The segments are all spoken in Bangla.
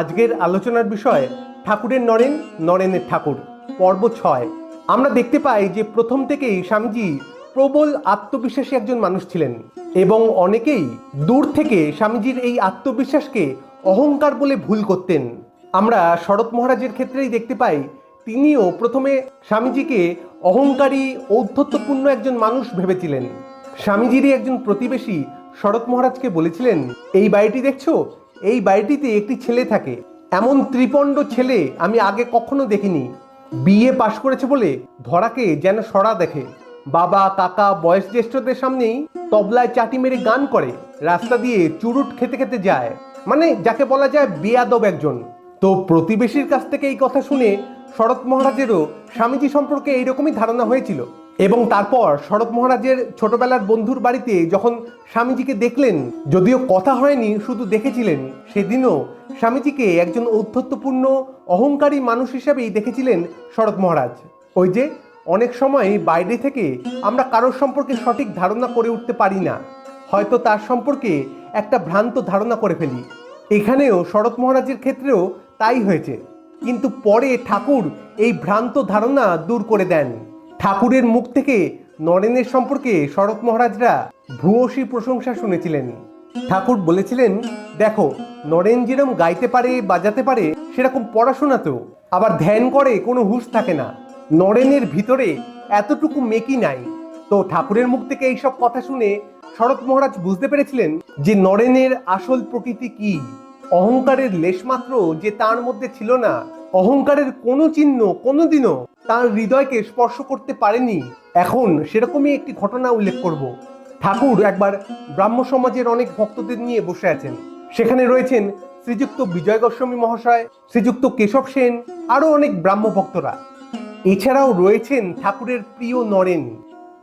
আজকের আলোচনার বিষয় ঠাকুরের নরেন, নরেনের ঠাকুর, পর্ব ছয়। আমরা দেখতে পাই যে প্রথম থেকেই স্বামীজি প্রবল আত্মবিশ্বাসী একজন মানুষ ছিলেন এবং অনেকেই দূর থেকে স্বামীজির এই আত্মবিশ্বাসকে অহংকার বলে ভুল করতেন। আমরা শরৎ মহারাজের ক্ষেত্রেই দেখতে পাই, তিনিও প্রথমে স্বামীজিকে অহংকারী, ঔদ্ধত্যপূর্ণ একজন মানুষ ভেবেছিলেন। স্বামীজিরই একজন প্রতিবেশী শরৎ মহারাজকে বলেছিলেন, এই বাড়িটি দেখছ? এই বাড়িটিতে একটি ছেলে থাকে। এমন ত্রিপণ্ড ছেলে আমি আগে কখনো দেখিনি। বিয়ে পাশ করেছে বলে ধরাকে যেন সরা দেখে। বাবা, কাকা বয়স জ্যেষ্ঠদের সামনেই তবলায় চাটি মেরে গান করে। রাস্তা দিয়ে চুরুট খেতে খেতে যায়। মানে যাকে বলা যায় বেয়াদব একজন। তো প্রতিবেশীর কাছ থেকে এই কথা শুনে শরৎ মহারাজেরও স্বামীজি সম্পর্কে এইরকমই ধারণা হয়েছিল। এবং তারপর শরৎ মহারাজের ছোটবেলার বন্ধুর বাড়িতে যখন স্বামীজিকে দেখলেন, যদিও কথা হয়নি, শুধু দেখেছিলেন, সেদিনও স্বামীজিকে একজন ঔদ্ধত্যপূর্ণ, অহংকারী মানুষ হিসেবেই দেখেছিলেন শরৎ মহারাজ। ওই যে, অনেক সময় বাইরে থেকে আমরা কারোর সম্পর্কে সঠিক ধারণা করে উঠতে পারি না। হয়তো তার সম্পর্কে একটা ভ্রান্ত ধারণা করে ফেলি। এখানেও শরৎ মহারাজের ক্ষেত্রেও তাই হয়েছে। কিন্তু পরে ঠাকুর এই ভ্রান্ত ধারণা দূর করে দেন। ঠাকুরের মুখ থেকে নরেনের সম্পর্কে শরৎ মহারাজরা ভূয়সী প্রশংসা শুনেছিলেন। ঠাকুর বলেছিলেন, দেখো, নরেন যেরকম গাইতে পারে, বাজাতে পারে, সেরকম পড়াশোনাতেও আবার ধ্যান করে কোনো হুশ থাকে না। নরেনের ভিতরে এতটুকু মেকি নাই। তো ঠাকুরের মুখ থেকে এইসব কথা শুনে শরৎ মহারাজ বুঝতে পেরেছিলেন যে নরেনের আসল প্রকৃতি কি। অহংকারের লেশমাত্র যে তার মধ্যে ছিল না, অহংকারের কোনো চিহ্ন কোনোদিনও তার হৃদয়কে স্পর্শ করতে পারেনি। এখন সেরকমই একটি ঘটনা উল্লেখ করব। ঠাকুর একবার ব্রাহ্ম সমাজের অনেক ভক্তদের নিয়ে বসে আছেন। সেখানে রয়েছেন শ্রীযুক্ত বিজয় গোস্বামী মহাশয়, শ্রীযুক্ত কেশব সেন, আরও অনেক ব্রাহ্ম ভক্তরা। এছাড়াও রয়েছেন ঠাকুরের প্রিয় নরেন।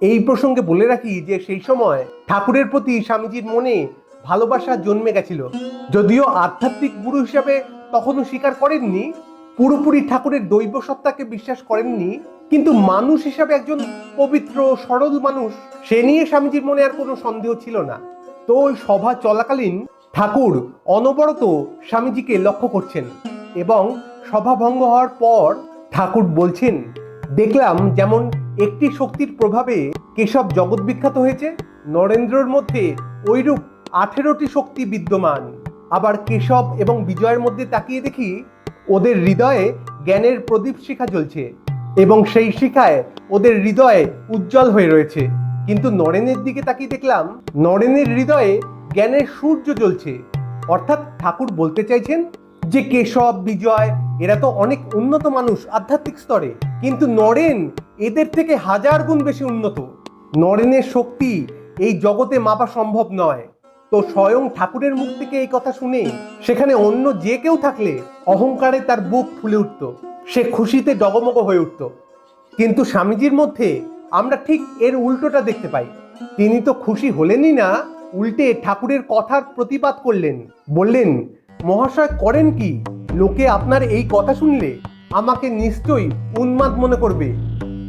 এই প্রসঙ্গে বলে রাখি যে সেই সময় ঠাকুরের প্রতি স্বামীজির মনে ভালোবাসা জন্মে গেছিল। যদিও আধ্যাত্মিক গুরু হিসাবে তখনও স্বীকার করেননি পুরোপুরি ঠাকুরের দৈব সত্তাকে বিশ্বাস করেননি, কিন্তু মানুষ হিসাবে একজন পবিত্র, সরল মানুষ, সে নিয়ে স্বামীজির মনে আর কোনো সন্দেহ ছিল না। তো ওই সভা চলাকালীন ঠাকুর অনবরত স্বামীজিকে লক্ষ্য করছেন এবং সভা ভঙ্গ হওয়ার পর ঠাকুর বলছেন, দেখলাম যেমন একটি শক্তির প্রভাবে কেশব জগৎ বিখ্যাত হয়েছে, নরেন্দ্রর মধ্যে ওইরূপ আঠেরোটি শক্তি বিদ্যমান। আবার কেশব এবং বিজয়ের মধ্যে তাকিয়ে দেখি ওদের হৃদয়ে জ্ঞানের প্রদীপ শিখা জ্বলছে এবং সেই শিখায় ওদের হৃদয়ে উজ্জ্বল হয়ে রয়েছে। কিন্তু নরেনের দিকে তাকিয়ে দেখলাম, নরেনের হৃদয়ে জ্ঞানের সূর্য জ্বলছে। অর্থাৎ ঠাকুর বলতে চাইছেন যে, কেশব, বিজয়, এরা তো অনেক উন্নত মানুষ আধ্যাত্মিক স্তরে। কিন্তু নরেন এদের থেকে হাজার গুণ বেশি উন্নত। নরেনের শক্তি এই জগতে মাপা সম্ভব নয়। তো স্বয়ং ঠাকুরের মুখ থেকে এই কথা শুনে সেখানে অন্য যে কেউ থাকলে অহংকারে তার বুক ফুলে উঠত। সে খুশিতে ডগমগ হয়ে উঠত। কিন্তু স্বামীজির মধ্যে আমরা ঠিক এর উল্টোটা দেখতে পাই। তিনি তো খুশি হলেনই না, উল্টে ঠাকুরের কথার প্রতিবাদ করলেন। বললেন, মহাশয়, করেন কি? লোকে আপনার এই কথা শুনলে আমাকে নিশ্চয়ই উন্মাদ মনে করবে।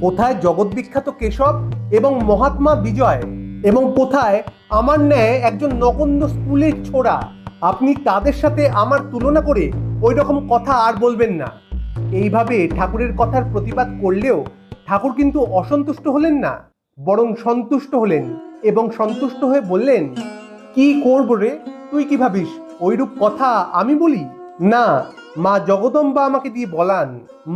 কোথায় জগৎ বিখ্যাত কেশব এবং মহাত্মা বিজয় এবং কোথায় আমার ন্যায় একজন নগণ্য স্কুলের ছোড়া। আপনি তাদের সাথে আমার তুলনা করে ওই রকম কথা আর বলবেন না। এইভাবে ঠাকুরের কথার প্রতিবাদ করলেও ঠাকুর কিন্তু অসন্তুষ্ট হলেন না, বরং সন্তুষ্ট হলেন এবং সন্তুষ্ট হয়ে বললেন, কি করব রে? তুই কি ভাবিস? ওইরূপ কথা আমি বলি? না, মা জগদম্বা আমাকে দিয়ে বলান,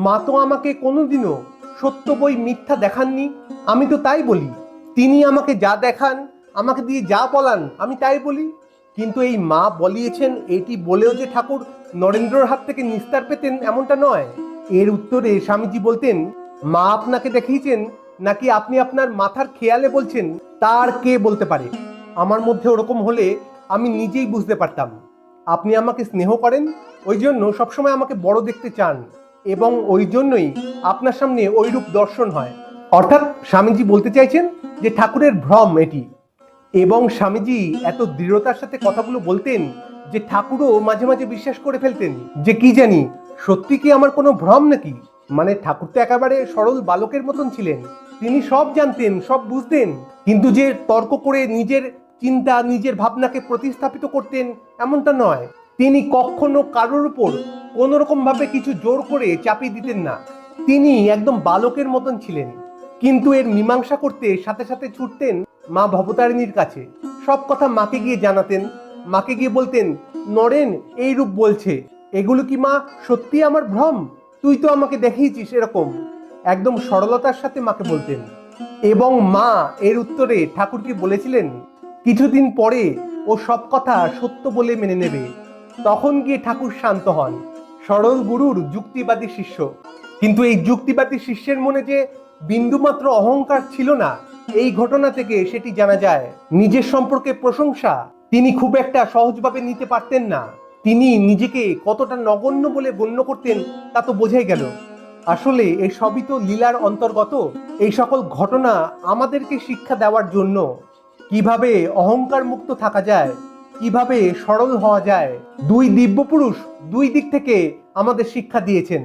মা তো আমাকে কোনোদিনও সত্য বই মিথ্যা দেখাননি, আমি তো তাই বলি। তিনি আমাকে যা দেখান, আমাকে দিয়ে যা বলান, আমি তাই বলি। কিন্তু এই মা বলিয়েছেন, এটি বলেও যে ঠাকুর নরেন্দ্রর হাত থেকে নিস্তার পেতেন এমনটা নয়। এর উত্তরে স্বামীজি বলতেন, মা আপনাকে দেখিয়েছেন, নাকি আপনি আপনার মাথার খেয়ালে বলছেন? তার কে বলতে পারে? আমার মধ্যে ওরকম হলে আমি নিজেই বুঝতে পারতাম। আপনি আমাকে স্নেহ করেন, ওই জন্য সবসময় আমাকে বড় দেখতে চান এবং ওই জন্যই আপনার সামনে ওইরূপ দর্শন হয়। অর্থাৎ স্বামীজি বলতে চাইছেন যে ঠাকুরের ভ্রম এটি। এবং স্বামীজি এত দৃঢ়তার সাথে কথাগুলো বলতেন যে ঠাকুরও মাঝে মাঝে বিশ্বাস করে ফেলতেন যে কি জানি, সত্যি কি আমার কোনো ভ্রম নাকি? মানে ঠাকুর তো একেবারে সরল বালকের মতন ছিলেন। তিনি সব জানতেন, সব বুঝতেন। কিন্তু যে তর্ক করে নিজের চিন্তা, নিজের ভাবনাকে প্রতিস্থাপিত করতেন, এমনটা নয়। তিনি কখনো কারোর উপর কোনো রকম ভাবে কিছু জোর করে চাপিয়ে দিতেন না। তিনি একদম বালকের মতন ছিলেন। কিন্তু এর মীমাংসা করতে সাথে সাথে ছুটতেন মা ভবতারিণীর কাছে। সব কথা মাকে গিয়ে জানাতেন। মাকে গিয়ে বলতেন, নরেন, এই রূপ বলছে। এগুলো কি মা সত্যি আমার ভ্রম? তুই তো আমাকে দেখিয়েছিস এরকম। একদম সরলতার সাথে মাকে বলতেন। এবং মা এর উত্তরে ঠাকুরকে বলেছিলেন, কিছুদিন পরে ও সব কথা সত্য বলে মেনে নেবে। তখন গিয়ে ঠাকুর শান্ত হন। সরল গুরুর যুক্তিবাদী শিষ্য। কিন্তু এই যুক্তিবাদী শিষ্যের মনে যে বিন্দুমাত্র অহংকার ছিল না, এই ঘটনা থেকে সেটি জানা যায়। নিজের সম্পর্কে প্রশংসা, তিনি খুব একটা সহজভাবে নিতে পারতেন না। তিনি নিজেকে কতটা নগণ্য বলে গণ্য করতেন, তা তো বোঝাই গেল। আসলে এই সবই তো লীলার অন্তর্গত। এই সকল ঘটনা আমাদেরকে শিক্ষা দেওয়ার জন্য। কীভাবে অহংকার মুক্ত থাকা যায়, কীভাবে সরল হওয়া যায়, দুই দিব্য পুরুষ দুই দিক থেকে আমাদের শিক্ষা দিয়েছেন।